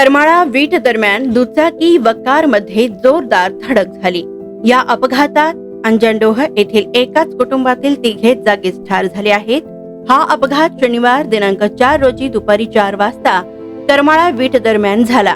करमाळा वीट दरम्यान दुचाकी व कारमध्ये जोरदार धडक झाली. या अपघातात अंजनडोह येथील एकाच कुटुंबातील तिघे जागीच ठार झाले आहेत. हा अपघात शनिवार दिनांक चार रोजी दुपारी चार वाजता करमाळा वीट दरम्यान झाला.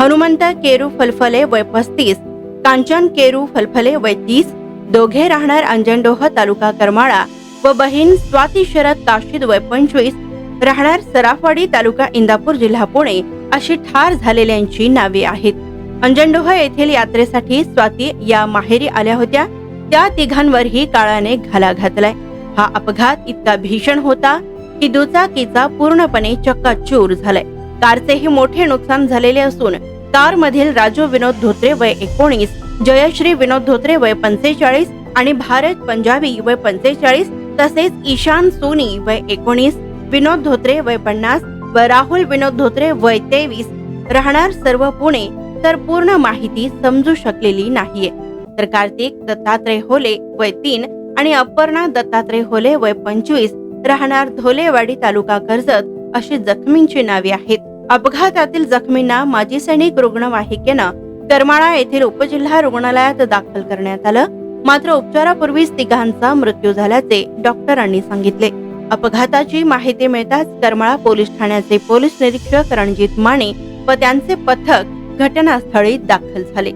हनुमंत केरू फलफले वय पस्तीस कांचन केरू फलफले वय तीस दोघे राहणार अंजनडोह तालुका करमाळा व बहीण स्वाती शरद काशीद वय पंचवीस राहणार सराफवाडी तालुका इंदापूर जिल्हा पुणे अशी ठार झालेल्यांची नावे आहेत. अंजनडोह येथील यात्रेसाठी स्वाती या माहेरी आल्या होत्या. त्या तिघांवरही काळाने घाला घातलाय. हा अपघात इतका भीषण होता की दुचाकीचा पूर्णपणे चक्काचूर झालाय. कारचेही मोठे नुकसान झालेले असून कार मधील राजू विनोद धोत्रे वय एकोणीस जयश्री विनोद धोत्रे वय पंचेचाळीस आणि भारत पंजाबी वय पंचेचाळीस तसेच ईशान सोनी वय एकोणीस विनोद धोत्रे वय पन्नास व राहुल विनोद धोत्रे वय तेवीस. राहणार सर्व पुणे तर पूर्ण माहिती समजू शकलेली नाहीये. तर कार्तिक दत्तात्रय होले वय तीन आणि अपर्णा दत्तात्रय होले वय पंचवीस. राहणार धोलेवाडी तालुका कर्जत अशी जखमींची नावे आहेत. अपघातातील जखमींना माजी सैनिक रुग्णवाहिकेनं करमाळा येथील उपजिल्हा रुग्णालयात दाखल करण्यात आलं. मात्र उपचारापूर्वीच तिघांचा मृत्यू झाल्याचे डॉक्टरांनी सांगितले. अपघाताची माहिती मिळताच करमाळा पोलीस ठाण्याचे पोलीस निरीक्षक रणजित माने व त्यांचे पथक घटनास्थळी दाखल झाले.